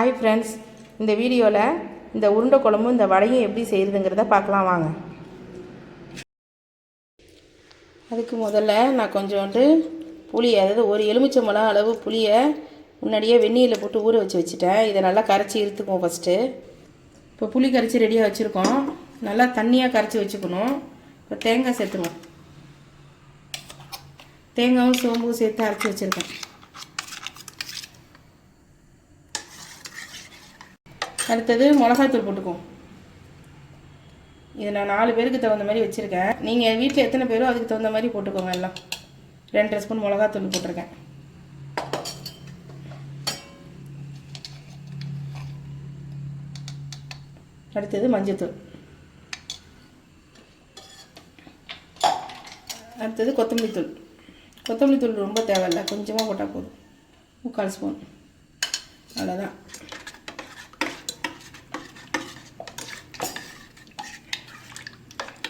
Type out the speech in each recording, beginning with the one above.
Hi friends இந்த வீடியோவில் இந்த உருண்டை குழம்பும் இந்த வடையும் எப்படி செய்கிறதுங்கிறத பார்க்கலாம் வாங்க. அதுக்கு முதல்ல நான் கொஞ்சோண்டு புளி அதாவது ஒரு எலுமிச்சம்பழம் அளவு புளியை முன்னாடியே வெந்நீரில் போட்டு ஊற வச்சு வச்சுட்டேன். இதை நல்லா கரைச்சி இழுத்துக்குவோம் ஃபஸ்ட்டு இப்போ புளி கரைச்சி ரெடியாக வச்சுருக்கோம். நல்லா தண்ணியாக கரைச்சி வச்சுக்கணும். இப்போ தேங்காய் சேர்த்துருவோம். தேங்காயும் சோம்பும் சேர்த்து அரைச்சி வச்சுருக்கேன். அடுத்தது மிளகாத்தூள் போட்டுக்குவோம் இது நான் நாலு பேருக்கு தகுந்த மாதிரி வச்சுருக்கேன். நீங்கள் வீட்டில் எத்தனை பேரோ அதுக்கு தகுந்த மாதிரி போட்டுக்கோங்க எல்லாம். ரெண்டரை ஸ்பூன் மிளகாத்தூள் போட்டிருக்கேன். அடுத்தது மஞ்சத்தூள். அடுத்தது கொத்தமல்லி தூள். கொத்தமல்லி தூள் ரொம்ப தேவையில்ல. கொஞ்சமாக போட்டால் போதும். முக்கால் ஸ்பூன். அவ்வளோதான்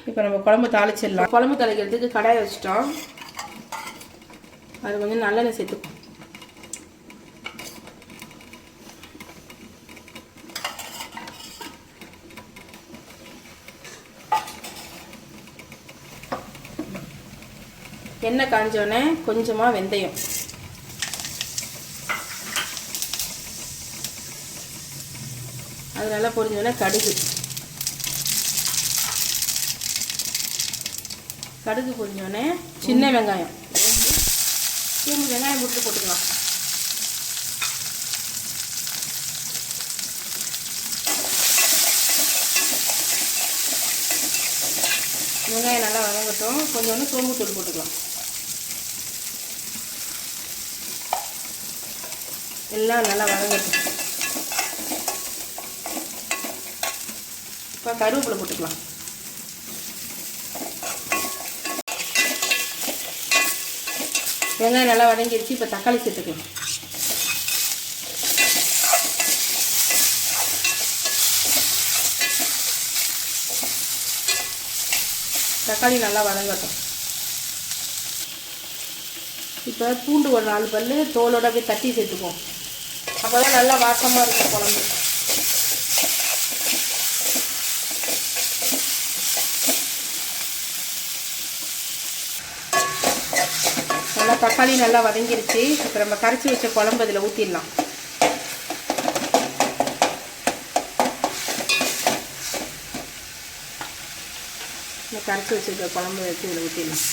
இப்போ நம்ம குழம்பு தாளிச்சிடலாம். குழம்பு தாளிக்கிறதுக்கு கடாய வச்சிட்டோம். அது கொஞ்சம் நல்லெண்ணெய் சேர்த்துக்கும் எண்ணெய் காஞ்சோடனே கொஞ்சமாக வெந்தயம். அது நல்லா பொரிஞ்சோடனே கடுகு. கடுகு பொரிஞ்சோடனே சின்ன வெங்காயம். மூணு வெங்காயம் போட்டு போட்டுக்கலாம். வெங்காயம் நல்லா வதங்கட்டும். கொஞ்சோண்டு சோம்பு தூள் போட்டுக்கலாம். எல்லாம் நல்லா வதங்கட்டும். இப்போ கருவேப்பிலை போட்டுக்கலாம். வெங்காயம் நல்லா வதங்கிடுச்சு இப்போ தக்காளி சேர்த்துக்கலாம். தக்காளி நல்லா வதங்கட்டும். இப்போ பூண்டு ஒரு நாலு பல் தோலோட போய் தட்டி சேர்த்துக்குவோம். அப்போ தான் நல்லா வாசமாக இருக்கும் குழம்பு நல்லா தக்காளி நல்லா வதங்கிருச்சு. இப்போ நம்ம கரைச்சி வச்ச குழம்பு அதில் ஊற்றிடலாம் இந்த கரைச்சி வச்சுருக்க குழம்பு வச்சு இதில் ஊற்றிடலாம்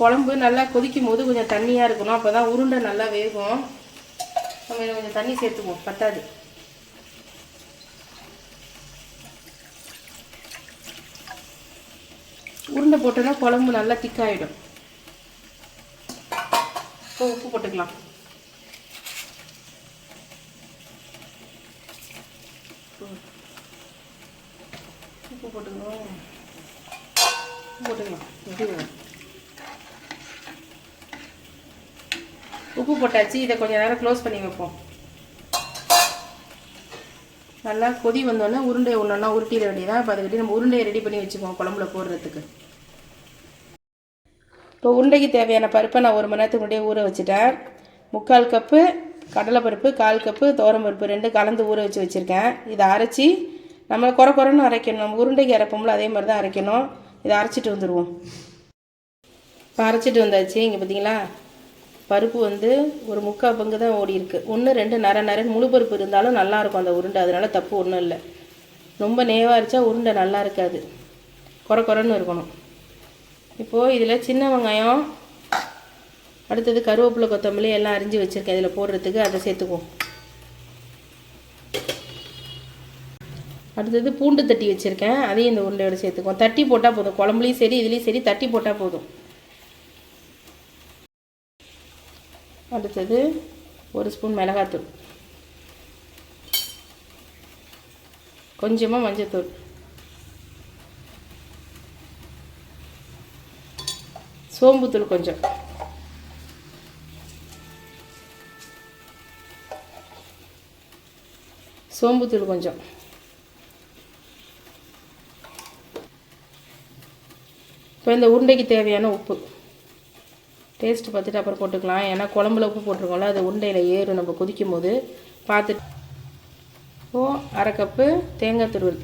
குழம்பு நல்லா கொதிக்கும் போது கொஞ்சம் தண்ணியாக இருக்கணும். அப்போ தான் உருண்டை நல்லா வேகும். நம்ம இதில் கொஞ்சம் தண்ணி சேர்த்துக்குவோம். பத்தாது. உருண்டை போட்டோன்னா குழம்பு நல்லா திக்காயிடும் இப்போ உப்பு போட்டுக்கலாம். உப்பு போட்டுக்கணும். உப்பு போட்டுக்கலாம். எப்படி உப்பு போட்டாச்சு. இதை கொஞ்சம் நேரம் க்ளோஸ் பண்ணி வைப்போம். நல்லா கொதி வந்தோடனே உருண்டை ஒன்றா உருட்டிட வேண்டியதான் இப்போ அதுக்கிட்ட நம்ம உருண்டையை ரெடி பண்ணி வச்சுக்குவோம் குழம்புல போடுறதுக்கு. இப்போ உருண்டைக்கு தேவையான பருப்பை நான் ஒரு மணி நேரத்துக்கு முன்னாடியே ஊற வச்சுட்டேன். முக்கால் கப்பு கடலைப்பருப்பு கால் கப்பு பருப்பு ரெண்டு கலந்து ஊற வச்சு வச்சுருக்கேன். இதை அரைச்சி நம்ம குறை குறைன்னு அரைக்கணும். நம்ம உருண்டைக்கு அரைப்போம்ல அதே மாதிரி தான் அரைக்கணும். இதை அரைச்சிட்டு வந்துடுவோம் இப்போ அரைச்சிட்டு வந்தாச்சு. இங்கே பார்த்தீங்களா பருப்பு வந்து ஒரு முக்கால் பங்கு தான் ஓடி இருக்குது ஒன்று ரெண்டு நர நரன் முழு பருப்பு இருந்தாலும் நல்லாயிருக்கும் அந்த உருண்டை. அதனால் தப்பு ஒன்றும் இல்லை. ரொம்ப நேவாக உருண்டை நல்லா இருக்காது. குறை குறைன்னு இருக்கணும். இப்போது இதில் சின்ன வெங்காயம் அடுத்தது கருவேப்பிலை கொத்தமல்லி எல்லாம் அரிஞ்சு வச்சுருக்கேன். இதில் போடுறதுக்கு அதை சேர்த்துக்குவோம். அடுத்தது பூண்டு தட்டி வச்சுருக்கேன். அதையும் இந்த உருண்டையோட சேர்த்துக்குவோம். தட்டி போட்டால் போதும். குழம்புலையும் சரி இதுலேயும் சரி தட்டி போட்டால் போதும். அடுத்தது ஒரு ஸ்பூன் மிளகாத்தூள். கொஞ்சமாக மஞ்சத்தூள். சோம்புத்தூள் கொஞ்சம். சோம்புத்தூள் கொஞ்சம். இப்போ இந்த உருண்டைக்கு தேவையான உப்பு. டேஸ்ட்டு பார்த்துட்டு அப்புறம் போட்டுக்கலாம். ஏன்னா குழம்புல உப்பு போட்டிருக்கோம்ல அது உருண்டையில் ஏறும். நம்ம கொதிக்கும் போது பார்த்துட்டு ஓ அரை கப்பு தேங்காய் துருவல்.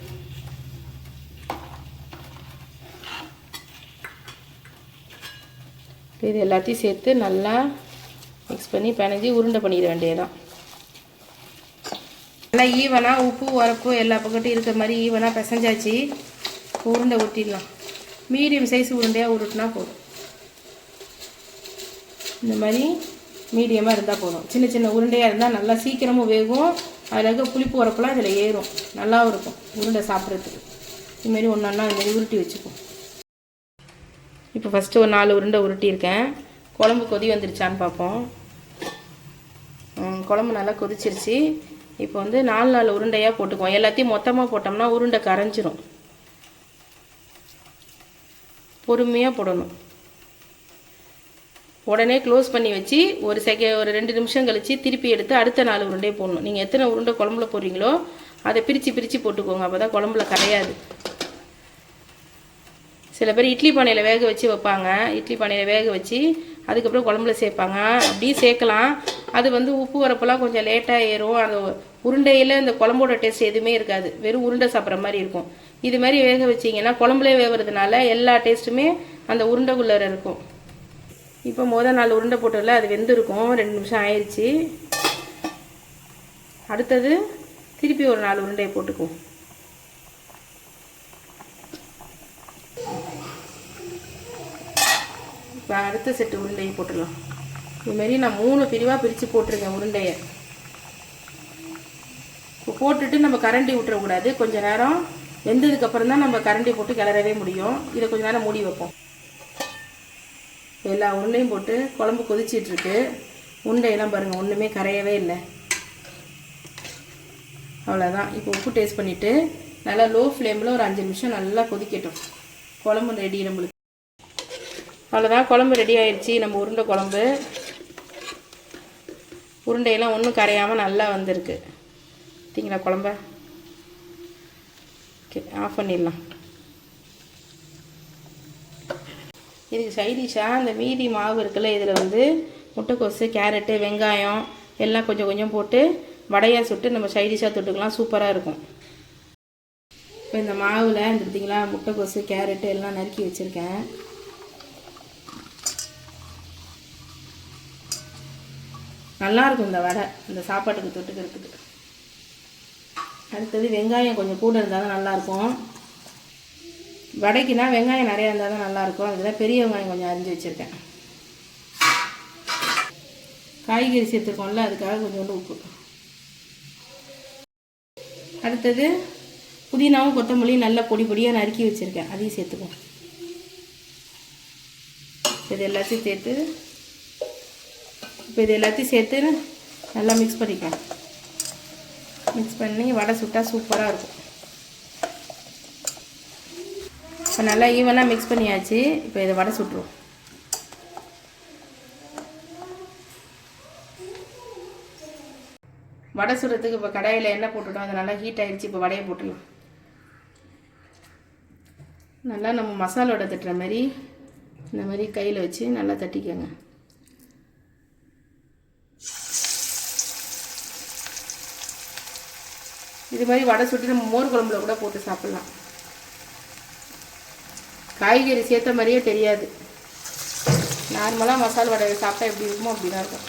இது எல்லாத்தையும் சேர்த்து நல்லா மிக்ஸ் பண்ணி பிணைஞ்சி உருண்டை பண்ணிட வேண்டியதுதான். நல்லா ஈவனாக உப்பு உரப்பு எல்லா பக்கட்டும் இருக்கிற மாதிரி ஈவனாக பிசைஞ்சாச்சு. உருண்டை ஒட்டிடலாம் மீடியம் சைஸ் உருண்டையாக உருட்டினா போதும். இந்த மாதிரி மீடியமாக இருந்தால் போதும். சின்ன சின்ன உருண்டையாக இருந்தால் நல்லா சீக்கிரமும் வேகும். அதில் இருக்க புளிப்பு உரப்பெல்லாம் இதில் ஏறும். நல்லாவும் இருக்கும் உருண்டை சாப்பிட்றதுக்கு. இதுமாரி ஒன்று ஒன்றா இதுமாரி உருட்டி வச்சுக்கும் இப்போ ஃபஸ்ட்டு ஒரு நாலு உருண்டை உருட்டியிருக்கேன். குழம்பு கொதி வந்துருச்சான்னு பார்ப்போம். குழம்பு நல்லா கொதிச்சிருச்சு. இப்போ வந்து நாலு நாலு உருண்டையாக போட்டுக்குவோம். எல்லாத்தையும் மொத்தமாக போட்டோம்னா உருண்டை கரைஞ்சிரும். பொறுமையாக போடணும். உடனே க்ளோஸ் பண்ணி வச்சு ஒரு செக ஒரு ரெண்டு நிமிஷம் கழித்து திருப்பி எடுத்து அடுத்த நாலு உருண்டையை போடணும். நீங்கள் எத்தனை உருண்டை குழம்புல போடுறீங்களோ அதை பிரித்து பிரித்து போட்டுக்கோங்க. அப்போ தான் குழம்புல கரையாது. சில பேர் இட்லி பானையில் வேக வச்சு வைப்பாங்க. இட்லி பானையில் வேக வச்சு அதுக்கப்புறம் குழம்புல சேர்ப்பாங்க. அப்படியே சேர்க்கலாம். அது வந்து உப்பு வரப்பெல்லாம் கொஞ்சம் லேட்டாக ஏறும். அந்த உருண்டையில் இந்த குழம்போட டேஸ்ட் எதுவுமே இருக்காது. வெறும் உருண்டை சாப்பிட்ற மாதிரி இருக்கும். இது மாதிரி வேக வச்சிங்கன்னா குழம்புலே வேகிறதுனால எல்லா டேஸ்ட்டுமே அந்த உருண்டைக்குள்ளே இருக்கும். இப்போ மொதல் நாள் உருண்டை போட்டதில் அது வெந்திருக்கும். ரெண்டு நிமிஷம் ஆயிடுச்சு அடுத்தது திருப்பி ஒரு நாலு உருண்டையை போட்டுக்குவோம். இப்போ அடுத்த செட்டு உருண்டையை போட்டுடலாம். இதுமாரி நான் மூணு பிரிவாக பிரித்து போட்டிருக்கேன் உருண்டையை. இப்போ போட்டுட்டு நம்ம கரண்டி விட்டுறக்கூடாது கொஞ்ச நேரம் வெந்ததுக்கப்புறம் தான் நம்ம கரண்டி போட்டு கிளறவே முடியும். இதை கொஞ்ச நேரம் மூடி வைப்போம். எல்லா உருண்டையும் போட்டு குழம்பு கொதிச்சிட்ருக்கு. உருண்டையெல்லாம் பாருங்கள் ஒன்றுமே கரையவே இல்லை. அவ்வளோதான் இப்போ உப்பு டேஸ்ட் பண்ணிவிட்டு நல்லா லோ ஃப்ளேமில் ஒரு அஞ்சு நிமிஷம் நல்லா கொதிக்கட்டும். குழம்பு ரெடி நம்மளுக்கு. அவ்வளோதான் குழம்பு ரெடி ஆயிடுச்சு நம்ம உருண்டை குழம்பு. உருண்டையெல்லாம் ஒன்றும் கரையாமல் நல்லா வந்திருக்கு. பார்த்தீங்களா குழம்ப? ஓகே ஆஃப் பண்ணிடலாம். இதுக்கு சைடிஷாக அந்த மீதி மாவு இருக்குல்ல இதில் வந்து முட்டைக்கோசு கேரட்டு வெங்காயம் எல்லாம் கொஞ்சம் கொஞ்சம் போட்டு வடையாக சுட்டு நம்ம சைடிஷாக தொட்டுக்கலாம். சூப்பராக இருக்கும். இப்போ இந்த மாவில் இந்த பார்த்திங்களா முட்டைக்கோசு கேரட்டு எல்லாம் நறுக்கி வச்சுருக்கேன். நல்லா இருக்கும் இந்த வடை இந்த சாப்பாட்டுக்கு தொட்டுக்கிறதுக்கு. அடுத்தது வெங்காயம் கொஞ்சம் கூட இருந்தால் தான் நல்லாயிருக்கும் வடைக்குனா வெங்காயம் நிறையா இருந்தால் தான் நல்லாயிருக்கும். அதுக்கு தான் பெரிய வெங்காயம் கொஞ்சம் அரிஞ்சு வச்சுருக்கேன். காய்கறி சேர்த்துருக்கோம்ல அதுக்காக கொஞ்சோண்டு உப்பு. அடுத்தது புதினாவும் கொத்தமல்லியும் நல்லா பொடி பொடியாக நறுக்கி வச்சுருக்கேன். அதையும் சேர்த்துக்குவோம் இது எல்லாத்தையும் சேர்த்து இப்போ இது எல்லாத்தையும் சேர்த்து நல்லா மிக்ஸ் பண்ணிக்கலாம். மிக்ஸ் பண்ணி வடை சுட்டால் சூப்பராக இருக்கும். இப்போ நல்லா ஈவனாக மிக்ஸ் பண்ணியாச்சு. இப்போ இதை வடை சுட்டுருவோம். வடை சுடுறதுக்கு இப்போ கடாயில் எண்ணெய் போட்டுட்டோம். அது நல்லா ஹீட் ஆகிடுச்சு இப்போ வடையை போட்டுடலாம். நல்லா நம்ம மசாலோட தட்டுற மாதிரி இந்த மாதிரி கையில் வச்சு நல்லா தட்டிக்கோங்க. இது மாதிரி வடை சுட்டு நம்ம மோர் குழம்புல கூட போட்டு சாப்பிட்லாம். காய்கறி சேர்த்த மாதிரியே தெரியாது. நார்மலாக மசாலா வடை சாப்பிட்டா எப்படி இருக்குமோ அப்படி தான் இருக்கும்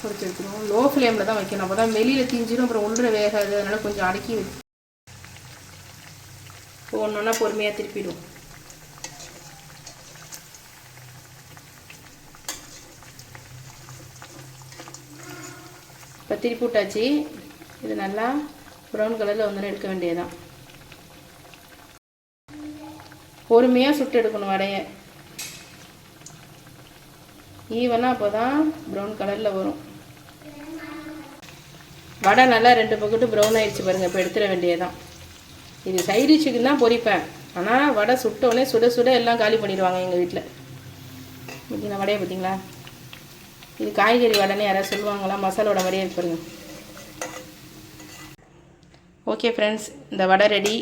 பொறுத்து வைக்கணும் லோ ஃப்ளேமில் தான் வைக்கணும். அப்போ தான் வெளியில் தீஞ்சிடும் அப்புறம் உள்ள வேகாது. அதனால் கொஞ்சம் அடக்கி வைக்கணும். ஒன்று ஒன்றா பொறுமையாக திருப்பிடும் இப்போ திருப்பி விட்டாச்சு இது நல்லா ப்ரௌன் கலரில் வந்து எடுக்க வேண்டியதுதான். பொறுமையாக சுட்டு எடுக்கணும் வடையை. ஈவனாக அப்போ தான் ப்ரௌன் கலரில் வரும். வடை நல்லா ரெண்டு பக்கெட்டு ப்ரௌன் ஆயிடுச்சு பாருங்கள் இப்போ எடுத்துட வேண்டியதுதான். இது சைடிஷுக்கு தான் பொரிப்பேன் ஆனால் வடை சுட்டோடனே சுட சுட எல்லாம் காலி பண்ணிடுவாங்க எங்கள் வீட்டில் பார்த்தீங்களா வடையை பார்த்தீங்களா? இது காய்கறி வடைன்னு யாராவது சொல்லுவாங்களா? மசாலா வடை பாருங்க. ஓகே ஃப்ரெண்ட்ஸ் இந்த வடை ரெடி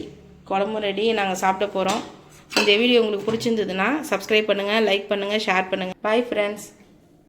குழம்பு ரெடி நாங்கள் சாப்பிட போகிறோம் இந்த வீடியோ உங்களுக்கு பிடிச்சிருந்ததுன்னா சப்ஸ்கிரைப் பண்ணுங்கள் லைக் பண்ணுங்கள் ஷேர் பண்ணுங்கள் பாய் ஃப்ரெண்ட்ஸ்